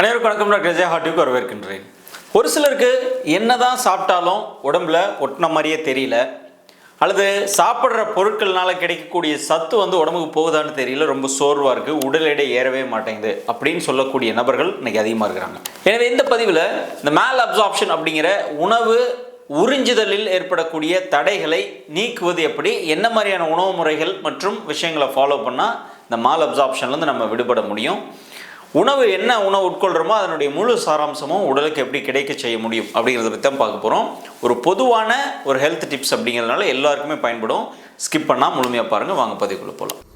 அனைவருக்கும் வணக்கம். டாக்டர் ஜெய ஹார்ட்டுக்கு வரவேற்கின்றேன். ஒரு சிலருக்கு என்னதான் சாப்பிட்டாலும் உடம்புல ஒட்டின மாதிரியே தெரியல. அல்லது சாப்பிட்ற பொருட்கள்னால கிடைக்கக்கூடிய சத்து வந்து உடம்புக்கு போகுதான்னு தெரியல. ரொம்ப சோர்வாக இருக்குது உடல் எடை ஏறவே மாட்டேங்குது அப்படின்னு சொல்லக்கூடிய நபர்கள் இன்னைக்கு அதிகமாக இருக்கிறாங்க. எனவே இந்த பதிவில் இந்த மேல் அப்சார்ப்ஷன் அப்படிங்கிற உணவு உறிஞ்சுதலில் ஏற்படக்கூடிய தடைகளை நீக்குவது எப்படி என்ன மாதிரியான உணவு முறைகள் மற்றும் விஷயங்களை ஃபாலோ பண்ணால் இந்த மால் அப்சார்ப்ஷன்லேருந்து நம்ம விடுபட முடியும். உணவு என்ன உணவு உட்கொள்கிறோமோ அதனுடைய முழு சாராம்சமும் உடலுக்கு எப்படி கிடைக்க செய்ய முடியும் அப்படிங்கிறத பற்றி தான் பார்க்க போகிறோம் ஒரு பொதுவான ஒரு ஹெல்த் டிப்ஸ் அப்படிங்கிறதுனால எல்லாருக்குமே பயன்படும். ஸ்கிப் பண்ணால் முழுமையாக பாருங்கள் வாங்க பதிவுக்குள்ளே போகலாம்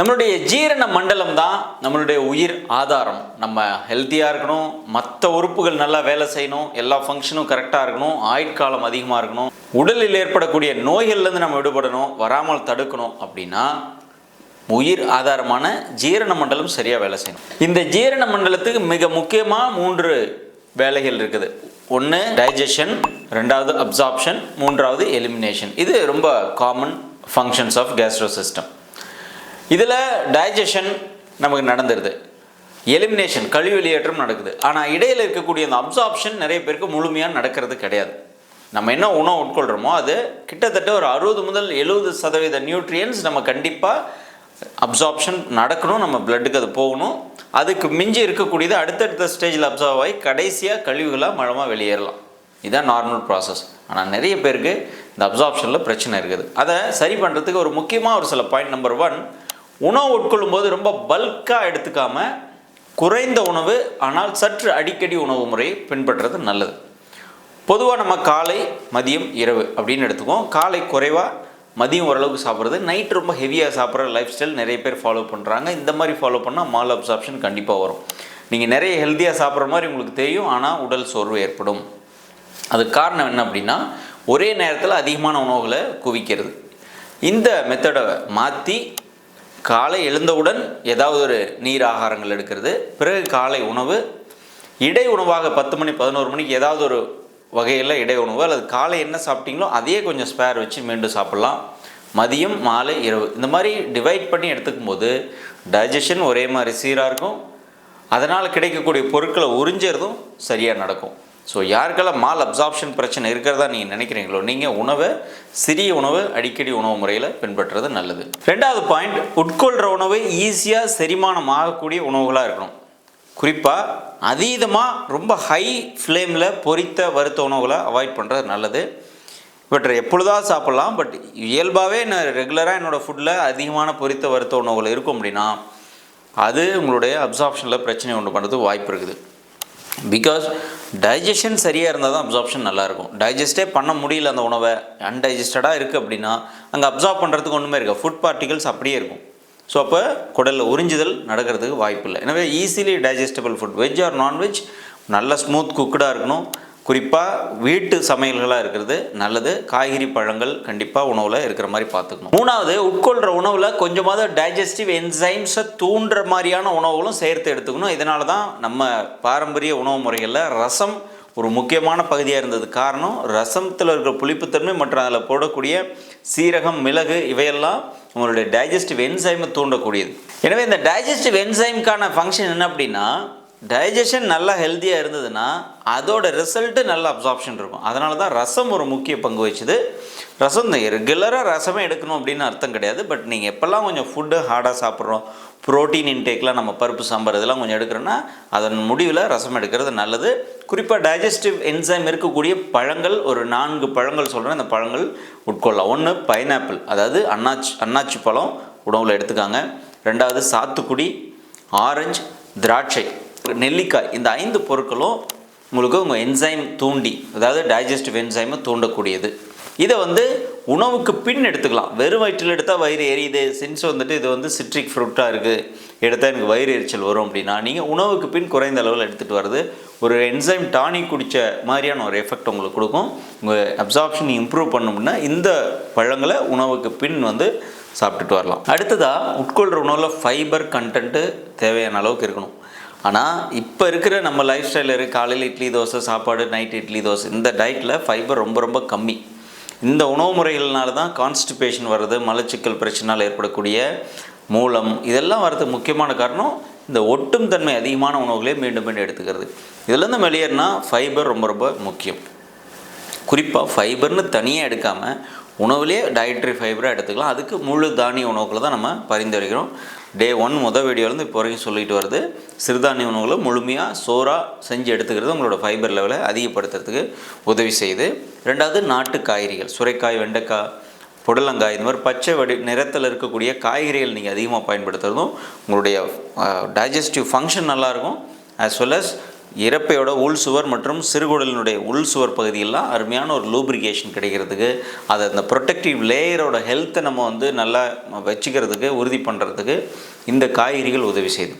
நம்மளுடைய ஜீரண மண்டலம் தான் நம்மளுடைய உயிர் ஆதாரம். நம்ம ஹெல்த்தியாக இருக்கணும் மற்ற உறுப்புகள் நல்லா வேலை செய்யணும் எல்லா ஃபங்க்ஷனும் கரெக்டாக இருக்கணும் ஆயுட்காலம் அதிகமாக இருக்கணும். உடலில் ஏற்படக்கூடிய நோய்கள்லேருந்து நம்ம விடுபடணும் வராமல் தடுக்கணும் அப்படின்னா உயிர் ஆதாரமான ஜீரண மண்டலம் சரியாக வேலை செய்யணும். இந்த ஜீரண மண்டலத்துக்கு மிக முக்கியமாக மூன்று வேலைகள் இருக்குது. ஒன்று டைஜஷன் ரெண்டாவது அப்சார்ப்ஷன் மூன்றாவது எலிமினேஷன் இது ரொம்ப common functions of gastro system இதில் டைஜஷன் நமக்கு நடந்துருது. எலிமினேஷன் கழிவு வெளியேற்றம் நடக்குது. ஆனால் இடையில் இருக்கக்கூடிய அந்த அப்சார்ப்ஷன் நிறைய பேருக்கு முழுமையாக நடக்கிறது கிடையாது. நம்ம என்ன உணவு உட்கொள்கிறோமோ அது கிட்டத்தட்ட ஒரு அறுபது முதல் எழுபது சதவீத நியூட்ரியன்ஸ் நம்ம கண்டிப்பாக அப்சார்ப்ஷன் நடக்கணும் நம்ம பிளட்டுக்கு அது போகணும். அதுக்கு மிஞ்சி இருக்கக்கூடியது அடுத்தடுத்த ஸ்டேஜில் அப்சர்வ் ஆகி கடைசியாக கழிவுகளாக மழமாக வெளியேறலாம். இதுதான் நார்மல் ப்ராசஸ் ஆனால் நிறைய பேருக்கு இந்த அப்சார்ப்ஷனில் பிரச்சனை இருக்குது. அதை சரி பண்ணுறதுக்கு ஒரு முக்கியமாக ஒரு சில பாயிண்ட் நம்பர் ஒன் உணவு உட்கொள்ளும் போது ரொம்ப பல்காக எடுத்துக்காம குறைந்த உணவு ஆனால் சற்று அடிக்கடி உணவு முறையை பின்பற்றுறது நல்லது. பொதுவாக நம்ம காலை மதியம் இரவு அப்படின்னு எடுத்துக்குவோம். காலை குறைவாக மதியம் ஓரளவுக்கு சாப்பிட்றது. நைட் ரொம்ப ஹெவியாக சாப்பிட்ற லைஃப் ஸ்டைல் நிறைய பேர் ஃபாலோ பண்ணுறாங்க இந்த மாதிரி ஃபாலோ பண்ணால் மால் அப்சார்ப்ஷன் கண்டிப்பாக வரும். நீங்கள் நிறைய ஹெல்த்தியாக சாப்பிட்ற மாதிரி உங்களுக்கு தெரியும் ஆனால் உடல் சோர்வு ஏற்படும். அதுக்கு காரணம் என்ன அப்படின்னா ஒரே நேரத்தில் அதிகமான உணவுகளை குவிக்கிறது. இந்த மெத்தடை மாற்றி காலை எழுந்தவுடன் ஏதாவது ஒரு நீர் ஆகாரங்கள் எடுக்கிறது. பிறகு காலை உணவு இடை உணவாக பத்து மணி பதினோரு மணிக்கு ஏதாவது ஒரு வகையில் இடை உணவு அல்லது காலை என்ன சாப்பிட்டீங்களோ அதையே கொஞ்சம் ஸ்பேர் வச்சு மீண்டும் சாப்பிட்லாம். மதியம் மாலை இரவு இந்த மாதிரி டிவைட் பண்ணி எடுத்துக்கும் போது டைஜஷன் ஒரே மாதிரி சீராக இருக்கும். அதனால் கிடைக்கக்கூடிய பொருட்களை உறிஞ்சிறதும் சரியாக நடக்கும். ஸோ யாருக்கெல்லாம் மால் அப்சார்ப்ஷன் பிரச்சனை இருக்கிறதா நீங்கள் நினைக்கிறீங்களோ நீங்கள் உணவை சிறிய உணவு அடிக்கடி உணவு முறையில் பின்பற்றுறது நல்லது. ரெண்டாவது பாயிண்ட் உட்கொள்கிற உணவு ஈஸியாக செரிமானம் ஆகக்கூடிய உணவுகளாக இருக்கணும். குறிப்பாக அதீதமாக ரொம்ப ஹை ஃப்ளேமில் பொரித்த வறுத்த உணவுகளை அவாய்ட் பண்ணுறது நல்லது. இவற்றை எப்பொழுதா சாப்பிட்லாம் பட் இயல்பாகவே நான் ரெகுலராக என்னோடய ஃபுட்டில் அதிகமான பொரித்த வறுத்த உணவுகள் இருக்கும் அப்படின்னா அது உங்களுடைய அப்சார்ப்ஷனில் பிரச்சனை உண்டு பண்ணுறதுக்கு வாய்ப்பு இருக்குது. பிகாஸ் டைஜஷன் சரியாக இருந்தால் தான் அப்சார்ப்ஷன் நல்லாயிருக்கும். டைஜஸ்டே பண்ண முடியல அந்த உணவை அன்டைஜஸ்டடாக இருக்குது அப்படின்னா அங்கே அப்சார்ப் பண்ணுறதுக்கு ஒன்றுமே இருக்குது. ஃபுட் பார்ட்டிகல்ஸ் அப்படியே இருக்கும். ஸோ அப்போ குடலில் உறிஞ்சுதல் நடக்கிறதுக்கு வாய்ப்பு இல்லை எனவே easily digestible food veg or non veg நல்ல ஸ்மூத் குக்குடாக இருக்கணும். குறிப்பாக வீட்டு சமையல்களாக இருக்கிறது நல்லது. காய்கறி பழங்கள் கண்டிப்பாக உணவில் இருக்கிற மாதிரி பார்த்துக்கணும் மூணாவது உட்கொள்கிற உணவில் கொஞ்சமாவது டைஜஸ்டிவ் என்சைம்ஸை தூண்டுற மாதிரியான உணவுகளும் சேர்த்து எடுத்துக்கணும். இதனால தான் நம்ம பாரம்பரிய உணவு முறைகளில் ரசம் ஒரு முக்கியமான பகுதியாக இருந்தது. காரணம் ரசத்தில் இருக்கிற புளிப்புத்தன்மை மற்றும் அதில் போடக்கூடிய சீரகம் மிளகு இவையெல்லாம் உங்களுடைய டைஜஸ்டிவ் என்சைமை தூண்டக்கூடியது. எனவே இந்த டைஜஸ்டிவ் என்சைம்க்கான ஃபங்க்ஷன் என்ன அப்படின்னா டைஜஷன் நல்லா ஹெல்த்தியாக இருந்ததுன்னா அதோட ரிசல்ட்டு நல்ல அப்சார்ப்ஷன் இருக்கும். அதனால தான் ரசம் ஒரு முக்கிய பங்கு வச்சுது ரசம் ரெகுலராக ரசமே எடுக்கணும் அப்படின்னு அர்த்தம் கிடையாது. பட் நீங்கள் எப்போல்லாம் கொஞ்சம் ஃபுட்டு ஹார்டாக சாப்பிட்றோம் ப்ரோட்டீன் இன்டேக்லாம் நம்ம பருப்பு சாம்பார் இதெல்லாம் கொஞ்சம் எடுக்கிறோன்னா அதன் முடிவில் ரசம் எடுக்கிறது நல்லது. குறிப்பாக டைஜஸ்டிவ் என்சைம் இருக்கக்கூடிய பழங்கள் ஒரு நான்கு பழங்கள் சொல்கிறேன் அந்த பழங்கள் உட்கொள்ளலாம். ஒன்று பைனாப்பிள் அதாவது அன்னாச்சி அன்னாச்சி பழம் உணவில் எடுத்துக்காங்க. ரெண்டாவது சாத்துக்குடி ஆரஞ்சு திராட்சை. நெல்லிக்காய் இந்த ஐந்து பொருட்களும் உங்களுக்கு உங்கள் என்சைம் தூண்டி அதாவது டைஜஸ்டிவ் என்சைமை தூண்டக்கூடியது. இதை வந்து உணவுக்கு பின் எடுத்துக்கலாம். வெறும் வயிற்றில் எடுத்தால் வயிறு எரியுது. சின்ஸ் வந்துட்டு இது வந்து சிட்ரிக் ஃப்ரூட்டாக இருக்குது எடுத்தால் எனக்கு வயிறு எரிச்சல் வரும் அப்படின்னா நீங்கள் உணவுக்கு பின் குறைந்த அளவில் எடுத்துகிட்டு வருது ஒரு என்சைம் டானிக் குடித்த மாதிரியான ஒரு எஃபெக்ட் உங்களுக்கு கொடுக்கும். உங்கள் அப்சார்ப்ஷன் இம்ப்ரூவ் பண்ணணும்னா இந்த பழங்களை உணவுக்கு பின் வந்து சாப்பிட்டுட்டு வரலாம். அடுத்ததாக உட்கொள்கிற உணவில் ஃபைபர் கண்டென்ட்டு தேவையான அளவுக்கு இருக்கணும். ஆனால் இப்போ இருக்கிற நம்ம லைஃப் ஸ்டைலில் இருக்குது காலையில் இட்லி தோசை சாப்பாடு நைட் இட்லி தோசை இந்த டயட்டில் ஃபைபர் ரொம்ப ரொம்ப கம்மி. இந்த உணவு முறைகள்னால தான் கான்ஸ்டிபேஷன் வர்றது மலச்சிக்கல் பிரச்சனால் ஏற்படக்கூடிய மூலம் இதெல்லாம் வர்றதுக்கு முக்கியமான காரணம் இந்த ஒட்டும் தன்மை அதிகமான உணவுகளே மீண்டும் மீண்டும் எடுத்துக்கிறது. இதுலேருந்து வெளியேறினா ஃபைபர் ரொம்ப ரொம்ப முக்கியம். குறிப்பாக ஃபைபர்னு தனியாக எடுக்காமல் உணவுலேயே டயட்ரி ஃபைபராக எடுத்துக்கலாம். அதுக்கு முழு தானிய உணவுகளை தான் நம்ம பரிந்துரைக்கிறோம். டே ஒன் முதல் வீடியோலேருந்து இப்போ வரைக்கும் சொல்லிட்டு வருது. சிறுதானிய உணவுகளை முழுமையாக சோறாக செஞ்சு எடுத்துக்கிறது உங்களோட ஃபைபர் லெவலை அதிகப்படுத்துறதுக்கு உதவி செய்யுது. ரெண்டாவது நாட்டு காய்கறிகள். சுரைக்காய் வெண்டைக்காய் புடலங்காய் இந்த மாதிரி பச்சை வடி நிறத்தில் இருக்கக்கூடிய காய்கறிகள் நீங்கள் அதிகமாக பயன்படுத்துகிறதும் உங்களுடைய டைஜஸ்டிவ் ஃபங்க்ஷன் நல்லாயிருக்கும் ஆஸ் வெல் அஸ் இறப்பையோட உள் சுவர் மற்றும் சிறுகுடலினுடைய உள் சுவர் பகுதியெல்லாம் அருமையான ஒரு லூப்ரிகேஷன் கிடைக்கிறதுக்கு அதை அந்த ப்ரொடெக்டிவ் லேயரோட ஹெல்த்தை நம்ம வந்து நல்லா வச்சுக்கிறதுக்கு உறுதி பண்ணுறதுக்கு இந்த காய்கறிகள் உதவி செய்யுது.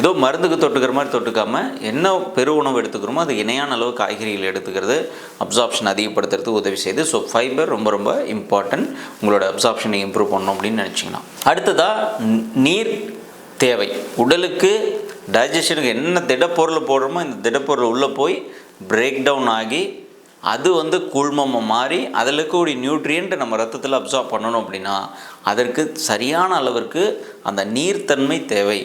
ஏதோ மருந்துக்கு தொட்டுக்கிற மாதிரி தொட்டுக்காம என்ன பெரு உணவு எடுத்துக்கிறோமோ அது இணையான அளவு காய்கறிகள் எடுத்துக்கிறது அப்சார்ப்ஷன் அதிகப்படுத்துறதுக்கு உதவி செய்யுது. ஸோ ஃபைபர் ரொம்ப ரொம்ப இம்பார்ட்டன்ட் உங்களோட அப்சார்ப்ஷனை இம்ப்ரூவ் பண்ணணும் அப்படின்னு நினச்சிங்கன்னா. அடுத்ததாக நீர் தேவை. உடலுக்கு டைஜஷனுக்கு என்ன திடப்பொருள் போடுறோமோ இந்த திடப்பொருள் உள்ளே போய் பிரேக் டவுன் ஆகி அது வந்து கூழ்மமாக மாறி அதில் இருக்கக்கூடிய நியூட்ரியன்ட் நம்ம ரத்தத்தில் அப்சார்ப் பண்ணணும் அப்படின்னா அதற்கு சரியான அளவிற்கு அந்த நீர்த்தன்மை தேவை.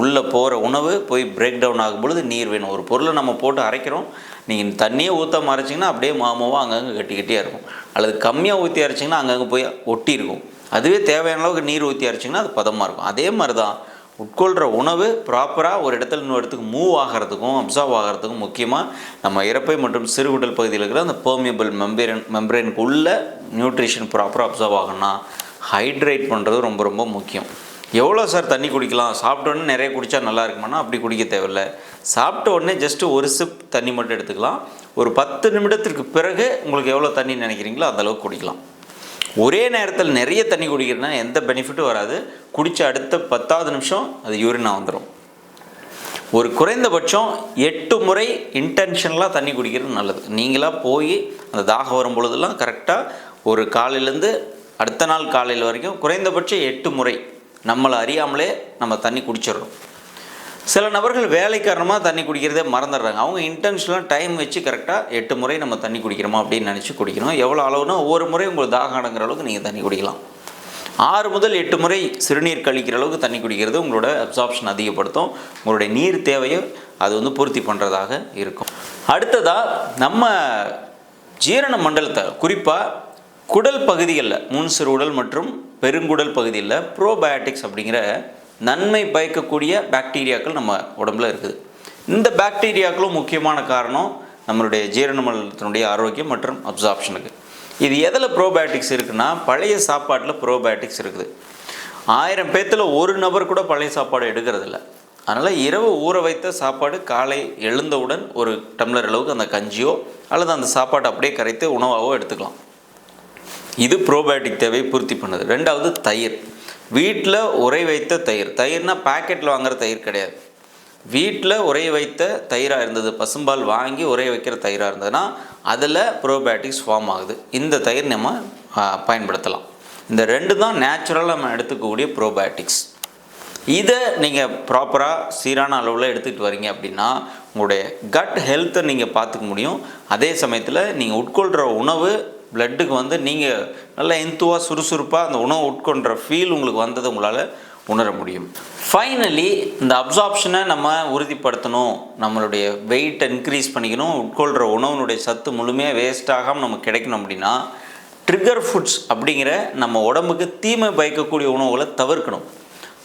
உள்ளே போகிற உணவு போய் பிரேக் டவுன் ஆகும் பொழுது நீர் வேணும். ஒரு பொருளை நம்ம போட்டு அரைக்கிறோம். நீங்கள் தண்ணியே ஊற்றாம அரைச்சிங்கன்னா அப்படியே மாமாவாக அங்கங்கே கட்டி கட்டியாக இருக்கும். அல்லது கம்மியாக ஊற்றி அரைச்சிங்கன்னா அங்கங்கே போய் ஒட்டி இருக்கும். அதுவே தேவையான அளவுக்கு நீர் ஊற்றி அரைச்சிங்கன்னா அது பதமாக இருக்கும். அதே மாதிரி தான் உட்கொள்கிற உணவு ப்ராப்பராக ஒரு இடத்துல இன்னொரு இடத்துக்கு மூவ் ஆகிறதுக்கும் அப்சர்வ் ஆகிறதுக்கும் முக்கியமாக நம்ம இறப்பை மற்றும் சிறுகுடல் பகுதியில் இருக்கிற அந்த பெர்மியபிள் மெம்பரன் மெம்பரேனுக்கு உள்ள நியூட்ரிஷன் ப்ராப்பராக அப்சர்வ் ஆகணும்னா ஹைட்ரேட் பண்ணுறது ரொம்ப ரொம்ப முக்கியம். எவ்வளோ சார் தண்ணி குடிக்கலாம்? சாப்பிட்ட உடனே நிறைய குடித்தா நல்லா இருக்குமானா அப்படி குடிக்க தேவையில்ல. சாப்பிட்ட உடனே ஜஸ்ட்டு ஒரு சிப் தண்ணி மட்டும் எடுத்துக்கலாம். ஒரு பத்து நிமிடத்திற்கு பிறகு உங்களுக்கு எவ்வளோ தண்ணி நினைக்கிறீங்களோ அந்த அளவுக்கு குடிக்கலாம். ஒரே நேரத்தில் நிறைய தண்ணி குடிக்கிறதுனா எந்த பெனிஃபிட்டும் வராது. குடித்த அடுத்த பத்தாவது நிமிஷம் அது யூரினாக வந்துடும் ஒரு குறைந்தபட்சம் எட்டு முறை இன்டென்ஷனலாக தண்ணி குடிக்கிறது நல்லது. நீங்களாக போய் அந்த தாகம் வரும் பொழுதெல்லாம் கரெக்டாக ஒரு காலையிலேருந்து அடுத்த நாள் காலையில் வரைக்கும் குறைந்தபட்சம் எட்டு முறை நம்மளை அறியாமலே நம்ம தண்ணி குடிச்சிடுறோம் சில நபர்கள் வேலை காரணமாக தண்ணி குடிக்கிறதே மறந்துடுறாங்க. அவங்க இன்டென்ஷனலாக டைம் வச்சு கரெக்டாக எட்டு முறை நம்ம தண்ணி குடிக்கிறோமா அப்படின்னு நினச்சி குடிக்கணும். எவ்வளோ அளவுனா ஒவ்வொரு முறை உங்களுக்கு தாகம் அடங்குற அளவுக்கு நீங்கள் தண்ணி குடிக்கலாம். ஆறு முதல் எட்டு முறை சிறுநீர் கழிக்கிற அளவுக்கு தண்ணி குடிக்கிறது உங்களோட அப்சார்ப்ஷன் அதிகப்படுத்தும். உங்களுடைய நீர் தேவையை அது வந்து பூர்த்தி பண்ணுறதாக இருக்கும். அடுத்ததாக நம்ம ஜீரண மண்டலத்தை குறிப்பாக குடல் பகுதிகளில் முன் சிறு உடல் மற்றும் பெருங்குடல் பகுதியில் ப்ரோபயோட்டிக்ஸ் அப்படிங்கிற நன்மை பயக்கக்கூடிய பாக்டீரியாக்கள் நம்ம உடம்புல இருக்குது. இந்த பாக்டீரியாக்களும் முக்கியமான காரணம் நம்மளுடைய ஜீரணமலத்தினுடைய ஆரோக்கியம் மற்றும் அப்சார்ப்ஷனுக்கு இது எதில் ப்ரோபயோட்டிக்ஸ் இருக்குன்னா பழைய சாப்பாட்டில் ப்ரோபயோட்டிக்ஸ் இருக்குது. ஆயிரம் பேத்தில் ஒரு நபர் கூட பழைய சாப்பாடு எடுக்கிறதில்ல. அதனால் இரவு ஊற வைத்த சாப்பாடு காலை எழுந்தவுடன் ஒரு டம்ளர் அளவுக்கு அந்த கஞ்சியோ அல்லது அந்த சாப்பாட்டை அப்படியே கரைத்து உணவாகவோ எடுத்துக்கலாம். இது ப்ரோபயோட்டிக் தேவையை பூர்த்தி பண்ணுது. ரெண்டாவது தயிர். வீட்டில் உரை வைத்த தயிர். தயிர்னால் பாக்கெட்டில் வாங்குற தயிர் கிடையாது. வீட்டில் உரைய வைத்த தயிராக இருந்தது. பசும்பால் வாங்கி உரைய வைக்கிற தயிராக இருந்ததுன்னா அதில் ப்ரோபயோட்டிக்ஸ் ஃபார்ம் ஆகுது. இந்த தயிர் நம்ம பயன்படுத்தலாம். இந்த ரெண்டு தான் நேச்சுரலாக நம்ம எடுத்துக்கக்கூடிய ப்ரோபயோட்டிக்ஸ் இதை நீங்கள் ப்ராப்பராக சீரான அளவில் எடுத்துக்கிட்டு வரீங்க அப்படின்னா உங்களுடைய கட் ஹெல்த்தை நீங்கள் பார்த்துக்க முடியும். அதே சமயத்தில் நீங்கள் உட்கொள்கிற உணவு பிளட்டுக்கு வந்து நீங்கள் நல்லா இந்துவாக சுறுசுறுப்பாக அந்த உணவு உட்கொண்ட ஃபீல் உங்களுக்கு வந்தது உங்களால் உணர முடியும். ஃபைனலி இந்த அப்சார்ப்ஷனை நம்ம உறுதிப்படுத்தணும். நம்மளுடைய வெயிட்டை இன்க்ரீஸ் பண்ணிக்கணும். உட்கொள்கிற உணவுனுடைய சத்து முழுமையாக வேஸ்ட் ஆகாமல் நமக்கு கிடைக்கணும் அப்படின்னா ட்ரிகர் ஃபுட்ஸ் அப்படிங்கிற நம்ம உடம்புக்கு தீமை பயக்கக்கூடிய உணவுகளை தவிர்க்கணும்.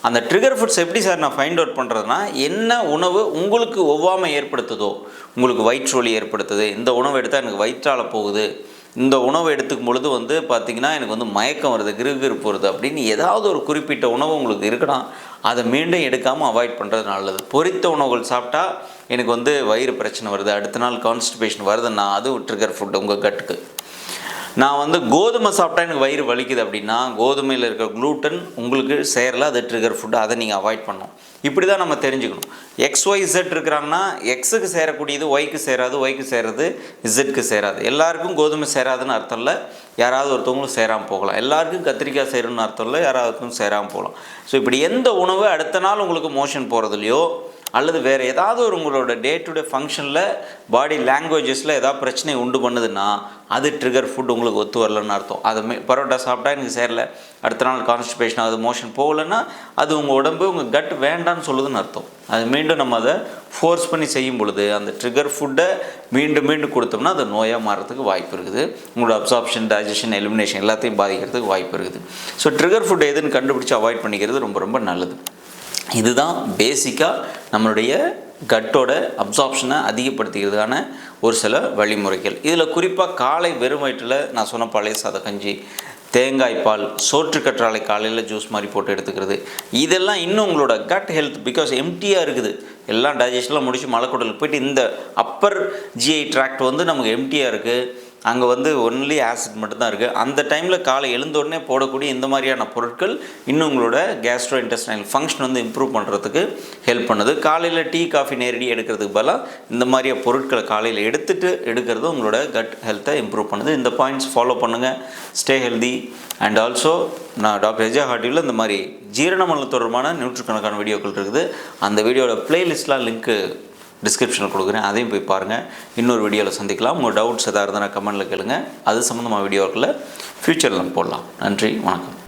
அந்த ட்ரிகர் ஃபுட்ஸ் எப்படி சார் நான் ஃபைண்ட் அவுட் பண்ணுறதுனா என்ன உணவு உங்களுக்கு ஒவ்வாமை ஏற்படுத்துதோ உங்களுக்கு வயிற்று வலி ஏற்படுத்துது இந்த உணவு எடுத்தால் எனக்கு வயிற்றால போகுது இந்த உணவு எடுத்துக்கும் பொழுது வந்து பார்த்திங்கன்னா எனக்கு வந்து மயக்கம் வருது கிருகிருப்பு வருது அப்படின்னு ஏதாவது ஒரு குறிப்பிட்ட உணவு உங்களுக்கு இருக்கலாம் அதை மீண்டும் எடுக்காமல் அவாய்ட் பண்ணுறது நல்லது. பொரித்த உணவுகள் சாப்பிட்டா எனக்கு வந்து வயிறு பிரச்சனை வருது அடுத்த நாள் கான்ஸ்டிபேஷன் வருதுன்னா அது ட்ரிகர் ஃபுட் உங்கள் கட்டுக்கு. நான் வந்து கோதுமை சாப்பிட்டா எனக்கு வயிறு வலிக்குது அப்படின்னா கோதுமையில் இருக்கிற குளூட்டன் உங்களுக்கு சேரல அது ட்ரிகர் ஃபுட் அதை நீங்கள் அவாய்ட் பண்ணணும். இப்படி தான் நம்ம தெரிஞ்சுக்கணும். எக்ஸ் ஒய் இசட் இருக்கிறாங்கன்னா எக்ஸுக்கு சேரக்கூடியது ஒய்க்கு சேராது ஒய்க்கு சேருறது இசட்க்கு சேராது. எல்லாருக்கும் கோதுமை சேராதுன்னு அர்த்தம் இல்லை. யாராவது ஒருத்தவங்களும் சேராமல் போகலாம். எல்லாருக்கும் கத்திரிக்காய் சேரும்னு அர்த்தம் இல்லை. யாராவது சேராமல் போகலாம். ஸோ இப்படி எந்த உணவு அடுத்த நாள் உங்களுக்கு மோஷன் போகிறதுலையோ அல்லது வேறு ஏதாவது ஒரு உங்களோட டே டு டே ஃபங்க்ஷனில் பாடி லாங்குவேஜஸில் ஏதாவது பிரச்சனை உண்டு பண்ணுதுன்னா அது ட்ரிகர் ஃபுட் உங்களுக்கு ஒத்து வரலன்னு அர்த்தம். அது பரோட்டா சாப்பிட்டா எனக்கு சேரல. அடுத்த நாள் கான்ஸ்டிபேஷன் அது மோஷன் போகலைன்னா அது உங்கள் உடம்பு உங்கள் கட் வேண்டான்னு சொல்லுதுன்னு அர்த்தம். அது மீண்டும் நம்ம அதை ஃபோர்ஸ் பண்ணி செய்யும் பொழுது அந்த ட்ரிகர் ஃபுட்டை மீண்டும் மீண்டும் கொடுத்தோம்னா அது நோயாக மாறுறதுக்கு வாய்ப்பு இருக்குது. உங்களோட அப்சார்ப்ஷன் டைஜஷன் எலிமினேஷன் எல்லாத்தையும் பாதிக்கிறதுக்கு வாய்ப்பு இருக்குது. ஸோ ட்ரிகர் ஃபுட் எதுன்னு கண்டுபிடிச்சி அவாய்ட் பண்ணிக்கிறது ரொம்ப ரொம்ப நல்லது. இதுதான் பேசிக்காக நம்மளுடைய கட்டோட அப்சார்ப்ஷனை அதிகப்படுத்திக்கிறதுக்கான ஒரு சில வழிமுறைகள். இதில் குறிப்பாக காலை வெறும் வயிற்றில் நான் சொன்ன பழைய சாத கஞ்சி தேங்காய் பால் சோற்று கற்றாழை காலையில் ஜூஸ் மாதிரி போட்டு எடுத்துக்கிறது. இதெல்லாம் இன்னும் உங்களோட கட் ஹெல்த் பிகாஸ் எம்டியாக இருக்குது. எல்லாம் டைஜஷன்லாம் முடிச்சு மலைக்குடலுக்கு போயிட்டு இந்த அப்பர் ஜிஐ ட்ராக்ட் வந்து நமக்கு எம்டியாக இருக்குது அங்கே வந்து ஒன்லி ஆசிட் மட்டும்தான் இருக்குது அந்த டைமில் காலை எழுந்தோடனே போடக்கூடிய இந்த மாதிரியான பொருட்கள் இன்னும் உங்களோட கேஸ்ட்ரோ இன்டெஸ்டைனல் ஃபங்க்ஷன் வந்து இம்ப்ரூவ் பண்ணுறதுக்கு ஹெல்ப் பண்ணுது. காலையில் டீ காஃபி நேரடி எடுக்கிறதுக்கு பதிலாக இந்த மாதிரியா பொருட்களை காலையில் எடுத்துகிட்டு எடுக்கிறது உங்களோட கட் ஹெல்த்தை இம்ப்ரூவ் பண்ணுது. இந்த பாயிண்ட்ஸ் ஃபாலோ பண்ணுங்கள் ஸ்டே ஹெல்தி அண்ட் ஆல்சோ நான் டாக்டர் எஜா ஹாட்டியில் இந்த மாதிரி ஜீரணமல தொடர்பான நூற்றுக்கணக்கான வீடியோக்கள் இருக்குது. அந்த வீடியோட பிளேலிஸ்ட்லாம் லிங்க்கு டிஸ்கிரிப்ஷனில் கொடுக்குறேன். அதையும் போய் பாருங்கள் இன்னொரு வீடியோவில் சந்திக்கலாம். உங்கள் டவுட்ஸ் எதாவது இருந்தால் கமெண்ட்டில் கேளுங்கள் அது சம்மந்தமாக வீடியோக்களை ஃப்யூச்சரில் போடலாம். நன்றி. வணக்கம்.